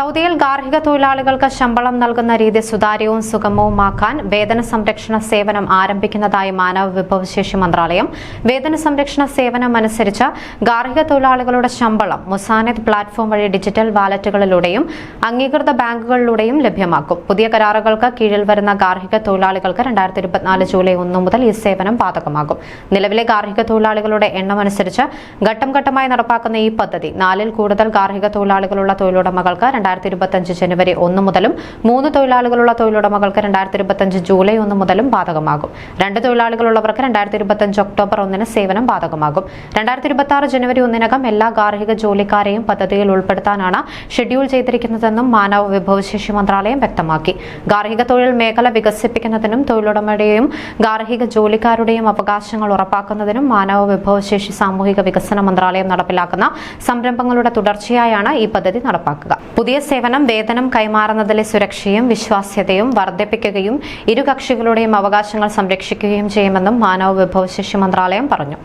South സൗദിയിൽ ഗാർഹിക തൊഴിലാളികൾക്ക് ശമ്പളം നൽകുന്ന രീതി സുതാര്യവും സുഗമവുമാക്കാൻ വേതന സംരക്ഷണ സേവനം ആരംഭിക്കുന്നതായി മാനവ വിഭവശേഷി മന്ത്രാലയം. വേതന സംരക്ഷണ സേവനം അനുസരിച്ച് ഗാർഹിക തൊഴിലാളികളുടെ ശമ്പളം മുസാനദ് പ്ലാറ്റ്ഫോം വഴി ഡിജിറ്റൽ വാലറ്റുകളിലൂടെയും അംഗീകൃത ബാങ്കുകളിലൂടെയും ലഭ്യമാക്കും. പുതിയ കരാറുകൾക്ക് കീഴിൽ വരുന്ന ഗാർഹിക തൊഴിലാളികൾക്ക് രണ്ടായിരത്തി ഇരുപത്തിനാല് ജൂലൈ ഒന്ന് മുതൽ ഈ സേവനം ബാധകമാകും. നിലവിലെ ഗാർഹിക തൊഴിലാളികളുടെ എണ്ണം അനുസരിച്ച് ഘട്ടം ഘട്ടമായി നടപ്പാക്കുന്ന ഈ പദ്ധതി നാലിൽ കൂടുതൽ ഗാർഹിക തൊഴിലാളികളുള്ള തൊഴിലുടമകൾക്ക് രണ്ടായിരത്തി ഇരുപത്തിയഞ്ച് ജനുവരി ഒന്ന് മുതലും മൂന്ന് തൊഴിലാളികളുള്ള തൊഴിലുടമകൾക്ക് രണ്ടായിരത്തി ഇരുപത്തിയഞ്ച് ജൂലൈ ഒന്ന് മുതലും ബാധകമാകും. രണ്ട് തൊഴിലാളികളുള്ളവർക്ക് രണ്ടായിരത്തി ഇരുപത്തിയഞ്ച് ഒക്ടോബർ ഒന്നിന് സേവനം ബാധകമാകും. രണ്ടായിരത്തി ഇരുപത്തി ആറ് ജനുവരി ഒന്നിനകം എല്ലാ ഗാർഹിക ജോലിക്കാരെയും പദ്ധതിയിൽ ഉൾപ്പെടുത്താനാണ് ഷെഡ്യൂൾ ചെയ്തിരിക്കുന്നതെന്നും മാനവ വിഭവശേഷി മന്ത്രാലയം വ്യക്തമാക്കി. ഗാർഹിക തൊഴിൽ മേഖല വികസിപ്പിക്കുന്നതിനും തൊഴിലുടമയുടെയും ഗാർഹിക ജോലിക്കാരുടെയും അവകാശങ്ങൾ ഉറപ്പാക്കുന്നതിനും മാനവ വിഭവശേഷി സാമൂഹിക വികസന മന്ത്രാലയം നടപ്പിലാക്കുന്ന സംരംഭങ്ങളുടെ തുടർച്ചയായാണ് ഈ പദ്ധതി നടപ്പാക്കുക. പുതിയ സേവനം വേതനം കൈമാറുന്നതിലെ സുരക്ഷയും വിശ്വാസ്യതയും വർദ്ധിപ്പിക്കുകയും ഇരു കക്ഷികളുടെയും അവകാശങ്ങൾ സംരക്ഷിക്കുകയും ചെയ്യുമെന്നും മാനവ വിഭവശേഷി മന്ത്രാലയം പറഞ്ഞു.